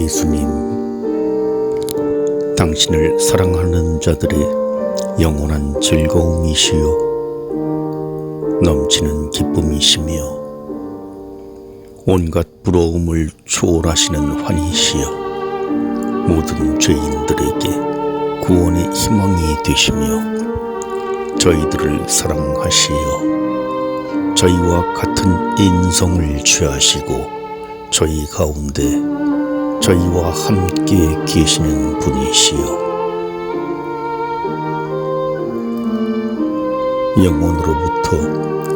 예수님, 당신을 사랑하는 자들의 영원한 즐거움이시요, 넘치는 기쁨이시며, 온갖 부러움을 초월하시는 환희시여, 모든 죄인들에게 구원의 희망이 되시며, 저희들을 사랑하시어, 저희와 같은 인성을 취하시고, 저희 가운데 저희와 함께 계시는 분이시여 영원으로부터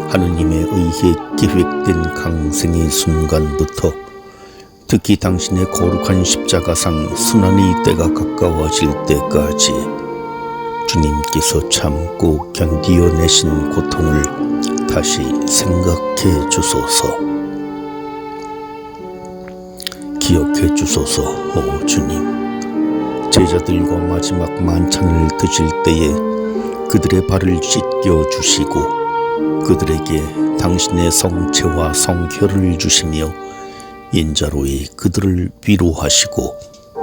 하느님의 의해 계획된 강생의 순간부터 특히 당신의 거룩한 십자가상 순환의 때가 가까워질 때까지 주님께서 참고 견디어내신 고통을 다시 생각해 주소서. 기억해 주소서, 오 주님. 제자들과 마지막 만찬을 드실 때에 그들의 발을 씻겨 주시고 그들에게 당신의 성체와 성혈을 주시며 인자로이 그들을 위로하시고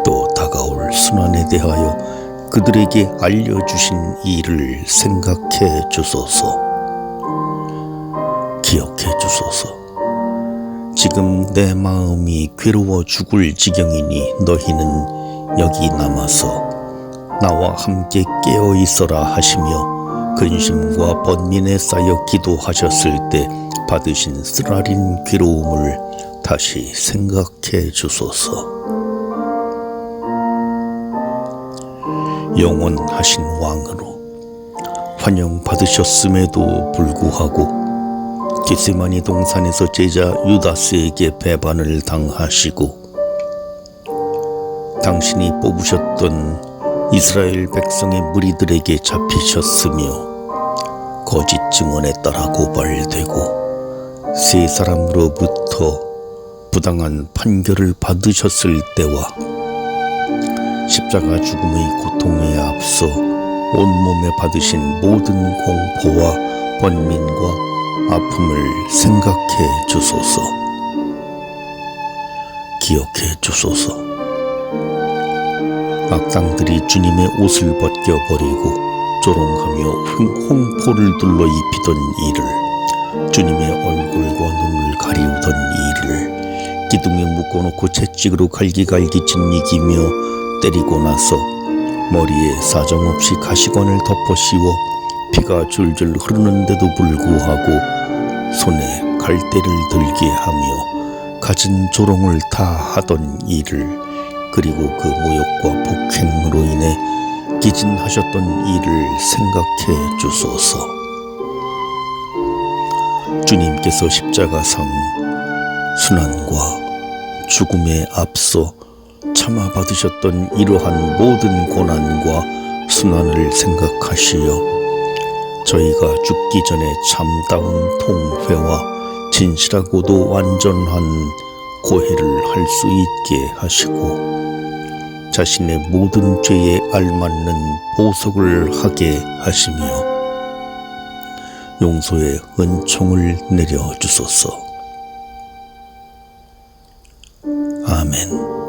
또 다가올 순환에 대하여 그들에게 알려주신 일을 생각해 주소서. 기억해 주소서. 지금 내 마음이 괴로워 죽을 지경이니 너희는 여기 남아서 나와 함께 깨어 있어라 하시며 근심과 번민에 쌓여 기도하셨을 때 받으신 쓰라린 괴로움을 다시 생각해 주소서. 영원하신 왕으로 환영 받으셨음에도 불구하고 게세마니 동산에서 제자 유다스에게 배반을 당하시고 당신이 뽑으셨던 이스라엘 백성의 무리들에게 잡히셨으며 거짓 증언에 따라 고발되고 세 사람으로부터 부당한 판결을 받으셨을 때와 십자가 죽음의 고통에 앞서 온몸에 받으신 모든 공포와 번민과 아픔을 생각해 주소서. 기억해 주소서. 악당들이 주님의 옷을 벗겨버리고 조롱하며 홍포를 둘러 입히던 일을 주님의 얼굴과 눈을 가리우던 일을 기둥에 묶어놓고 채찍으로 갈기갈기 짓이기며 때리고 나서 머리에 사정없이 가시관을 덮어 씌워 피가 줄줄 흐르는데도 불구하고 손에 갈대를 들게 하며 갖은 조롱을 다 하던 일을 그리고 그 모욕과 폭행으로 인해 기진하셨던 일을 생각해 주소서. 주님께서 십자가상 순환과 죽음에 앞서 참아 받으셨던 이러한 모든 고난과 순환을 생각하시어 저희가 죽기 전에 참다운 통회와 진실하고도 완전한 고해를 할 수 있게 하시고 자신의 모든 죄에 알맞는 보석을 하게 하시며 용서의 은총을 내려 주소서. 아멘.